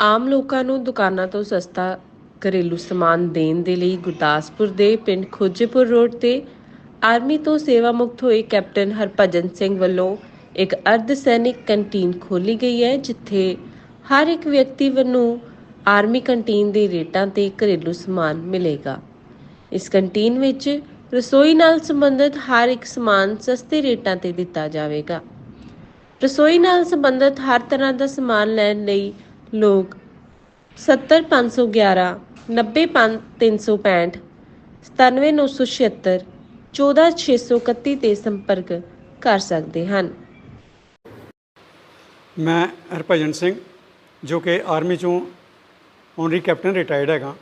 ਆਮ ਲੋਕਾਂ ਨੂੰ ਦੁਕਾਨਾਂ ਤੋਂ ਸਸਤਾ ਘਰੇਲੂ ਸਮਾਨ ਦੇਣ ਦੇ ਲਈ ਗੁਰਦਾਸਪੁਰ ਦੇ ਪਿੰਡ ਖੋਜੇਪੁਰ ਰੋਡ ਤੇ ਆਰਮੀ ਤੋਂ ਸੇਵਾ ਮੁਕਤ ਹੋਏ ਕੈਪਟਨ ਹਰਭਜਨ ਸਿੰਘ ਵੱਲੋਂ ਇੱਕ ਅਰਧ ਸੈਨਿਕ ਕੰਟੀਨ ਖੋਲੀ ਗਈ ਹੈ, ਜਿੱਥੇ ਹਰ ਇੱਕ ਵਿਅਕਤੀ ਵੱਲੋਂ ਆਰਮੀ ਕੰਟੀਨ ਦੇ ਰੇਟਾਂ ਤੇ ਘਰੇਲੂ ਸਮਾਨ ਮਿਲੇਗਾ। ਇਸ ਕੰਟੀਨ ਵਿੱਚ ਰਸੋਈ ਨਾਲ ਸੰਬੰਧਿਤ ਹਰ ਇੱਕ ਸਮਾਨ ਸਸਤੇ ਰੇਟਾਂ ਤੇ ਦਿੱਤਾ ਜਾਵੇਗਾ। ਰਸੋਈ ਨਾਲ ਸੰਬੰਧਿਤ ਹਰ ਤਰ੍ਹਾਂ ਦਾ ਸਮਾਨ ਲੈਣ ਲਈ ਲੋਕ 70511 90365 97976 14631 ਤੇ ਸੰਪਰਕ ਕਰ ਸਕਦੇ ਹਨ। ਮੈਂ ਹਰਭਜਨ ਸਿੰਘ, ਜੋ ਕਿ ਆਰਮੀ ਚੋਂ ਓਨਰੀ ਕੈਪਟਨ ਰਿਟਾਇਰਡ ਹੈਗਾ।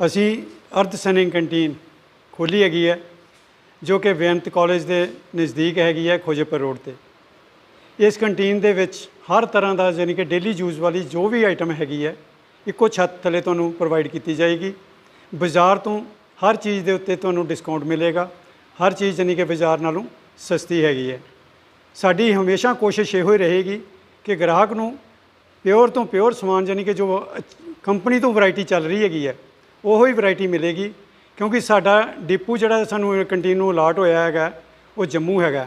ਅਸੀਂ ਅਰਧ ਸੈਨਿਕ ਕੰਟੀਨ ਖੋਲੀ ਹੈਗੀ ਹੈ, ਜੋ ਕਿ ਬੇਅੰਤ ਕਾਲਜ ਦੇ ਨਜ਼ਦੀਕ ਹੈਗੀ ਹੈ ਖੋਜੇਪੁਰ ਰੋਡ ਤੇ। ਇਸ ਕੰਟੀਨ ਦੇ ਵਿੱਚ ਹਰ ਤਰ੍ਹਾਂ ਦਾ ਯਾਨੀ ਕਿ ਡੇਲੀ ਯੂਜ਼ ਵਾਲੀ ਜੋ ਵੀ ਆਈਟਮ ਹੈਗੀ ਹੈ, ਇੱਕੋ ਛੱਤ ਥੱਲੇ ਤੁਹਾਨੂੰ ਪ੍ਰੋਵਾਈਡ ਕੀਤੀ ਜਾਏਗੀ। ਬਾਜ਼ਾਰ ਤੋਂ ਹਰ ਚੀਜ਼ ਦੇ ਉੱਤੇ ਤੁਹਾਨੂੰ ਡਿਸਕਾਊਂਟ ਮਿਲੇਗਾ। ਹਰ ਚੀਜ਼ ਯਾਨੀ ਕਿ ਬਾਜ਼ਾਰ ਨਾਲੋਂ ਸਸਤੀ ਹੈਗੀ ਹੈ। ਸਾਡੀ ਹਮੇਸ਼ਾ ਕੋਸ਼ਿਸ਼ ਇਹੋ ਹੀ ਰਹੇਗੀ ਕਿ ਗ੍ਰਾਹਕ ਨੂੰ ਪਿਓਰ ਤੋਂ ਪਿਓਰ ਸਮਾਨ ਯਾਨੀ ਕਿ ਜੋ ਕੰਪਨੀ ਤੋਂ ਵੈਰਾਈਟੀ ਚੱਲ ਰਹੀ ਹੈਗੀ ਹੈ, ਉਹੋ ਹੀ ਵੈਰਾਈਟੀ ਮਿਲੇਗੀ। ਕਿਉਂਕਿ ਸਾਡਾ ਡਿਪੂ ਜਿਹੜਾ ਸਾਨੂੰ ਕੰਟੀਨ ਨੂੰ ਅਲਾਟ ਹੋਇਆ ਹੈਗਾ, ਉਹ ਜੰਮੂ ਹੈਗਾ।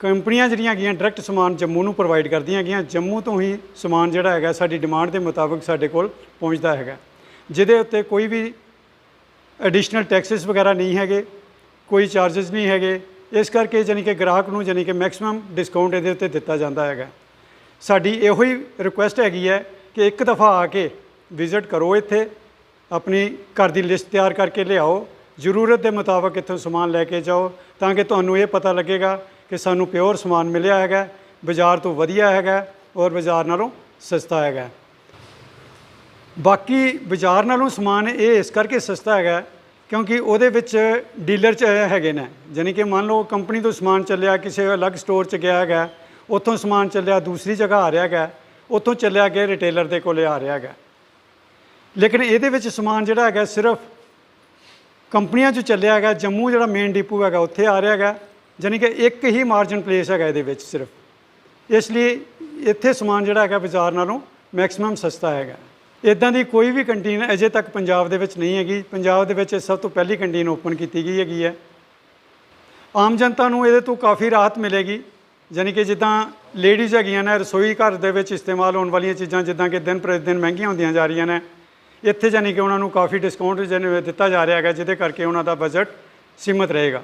ਕੰਪਨੀਆਂ ਜਿਹੜੀਆਂ ਹੈਗੀਆਂ ਡਾਇਰੈਕਟ ਸਮਾਨ ਜੰਮੂ ਨੂੰ ਪ੍ਰੋਵਾਈਡ ਕਰਦੀਆਂ ਹੈਗੀਆਂ, ਜੰਮੂ ਤੋਂ ਹੀ ਸਮਾਨ ਜਿਹੜਾ ਹੈਗਾ ਸਾਡੀ ਡਿਮਾਂਡ ਦੇ ਮੁਤਾਬਕ ਸਾਡੇ ਕੋਲ ਪਹੁੰਚਦਾ ਹੈਗਾ। ਜਿਹਦੇ ਉੱਤੇ ਕੋਈ ਵੀ ਐਡੀਸ਼ਨਲ ਟੈਕਸਸ ਵਗੈਰਾ ਨਹੀਂ ਹੈਗੇ, ਕੋਈ ਚਾਰजेस ਨਹੀਂ ਹੈਗੇ, ਇਸ ਕਰਕੇ ਜਾਨੀ ਕਿ ਗ੍ਰਾਹਕ ਨੂੰ ਜਾਨੀ ਕਿ ਮੈਕਸਿਮਮ ਡਿਸਕਾਊਂਟ ਇਹਦੇ ਉੱਤੇ ਦਿੱਤਾ ਜਾਂਦਾ ਹੈਗਾ। ਸਾਡੀ ਇਹੋ ਹੀ ਰਿਕੁਐਸਟ ਹੈਗੀ ਹੈ ਕਿ ਇੱਕ ਦਫਾ ਆ ਕੇ ਵਿਜ਼ਿਟ ਕਰੋ ਇੱਥੇ, ਆਪਣੀ ਘਰ ਦੀ ਲਿਸਟ ਤਿਆਰ ਕਰਕੇ ਲਿਆਓ। ਜ਼ਰੂਰਤ ਦੇ ਮੁਤਾਬਕ ਇੱਥੋਂ ਸਮਾਨ ਲੈ ਕੇ ਜਾਓ ਤਾਂ ਕਿ ਤੁਹਾਨੂੰ ਇਹ ਪਤਾ ਲੱਗੇਗਾ ਕਿ ਸਾਨੂੰ ਪਿਓਰ ਸਮਾਨ ਮਿਲਿਆ ਹੈਗਾ, ਬਾਜ਼ਾਰ ਤੋਂ ਵਧੀਆ ਹੈਗਾ ਔਰ ਬਾਜ਼ਾਰ ਨਾਲੋਂ ਸਸਤਾ ਹੈਗਾ। ਬਾਕੀ ਬਾਜ਼ਾਰ ਨਾਲੋਂ ਸਮਾਨ ਇਹ ਇਸ ਕਰਕੇ ਸਸਤਾ ਹੈਗਾ ਕਿਉਂਕਿ ਉਹਦੇ ਵਿੱਚ ਡੀਲਰ ਚ ਹੈਗੇ ਨੇ। ਯਾਨੀ ਕਿ ਮੰਨ ਲਓ ਕੰਪਨੀ ਤੋਂ ਸਮਾਨ ਚੱਲਿਆ, ਕਿਸੇ ਅਲੱਗ ਸਟੋਰ ਚ ਗਿਆ ਹੈਗਾ, ਉੱਥੋਂ ਸਮਾਨ ਚੱਲਿਆ, ਦੂਸਰੀ ਜਗ੍ਹਾ ਆ ਰਿਹਾ ਹੈਗਾ, ਉੱਥੋਂ ਚੱਲਿਆ ਗਿਆ ਰਿਟੇਲਰ ਦੇ ਕੋਲੇ ਆ ਰਿਹਾ ਹੈਗਾ। ਲੇਕਿਨ ਇਹਦੇ ਵਿੱਚ ਸਮਾਨ ਜਿਹੜਾ ਹੈਗਾ ਸਿਰਫ ਕੰਪਨੀਆਂ 'ਚ ਚੱਲਿਆ ਹੈਗਾ, ਜੰਮੂ ਜਿਹੜਾ ਮੇਨ ਡਿਪੂ ਹੈਗਾ, ਉੱਥੇ ਆ ਰਿਹਾ ਹੈਗਾ। ਯਾਨੀ ਕਿ ਇੱਕ ਹੀ ਮਾਰਜਨ ਪਲੇਸ ਹੈਗਾ ਇਹਦੇ ਵਿੱਚ ਸਿਰਫ। ਇਸ ਲਈ ਇੱਥੇ ਸਮਾਨ ਜਿਹੜਾ ਹੈਗਾ ਬਾਜ਼ਾਰ ਨਾਲੋਂ ਮੈਕਸਿਮਮ ਸਸਤਾ ਹੈਗਾ। ਇਦਾਂ ਦੀ ਕੋਈ ਵੀ ਕੰਟੀਨ ਅਜੇ ਤੱਕ ਪੰਜਾਬ ਦੇ ਵਿੱਚ ਨਹੀਂ ਹੈਗੀ। ਪੰਜਾਬ ਦੇ ਵਿੱਚ ਇਹ ਸਭ ਤੋਂ ਪਹਿਲੀ ਕੰਟੀਨ ਓਪਨ ਕੀਤੀ ਗਈ ਹੈਗੀ ਹੈ। ਆਮ ਜਨਤਾ ਨੂੰ ਇਹਦੇ ਤੋਂ ਕਾਫੀ ਰਾਹਤ ਮਿਲੇਗੀ। ਯਾਨੀ ਕਿ ਜਿੱਦਾਂ ਲੇਡੀਜ਼ ਹੈਗੀਆਂ ਨੇ, ਰਸੋਈ ਘਰ ਦੇ ਵਿੱਚ ਇਸਤੇਮਾਲ ਹੋਣ ਵਾਲੀਆਂ ਚੀਜ਼ਾਂ ਜਿੱਦਾਂ ਕਿ ਦਿਨ ਪ੍ਰਤੀ ਦਿਨ ਮਹਿੰਗੀਆਂ ਹੁੰਦੀਆਂ ਜਾ ਰਹੀਆਂ ਨੇ। ਇੱਥੇ ਯਾਨੀ ਕਿ ਉਹਨਾਂ ਨੂੰ ਕਾਫੀ ਡਿਸਕਾਊਂਟ ਜਿਹਨੇ ਦਿੱਤਾ ਜਾ ਰਿਹਾ ਹੈਗਾ, ਜਿਹਦੇ ਕਰਕੇ ਉਹਨਾਂ ਦਾ ਬਜਟ ਸੀਮਤ ਰਹੇਗਾ।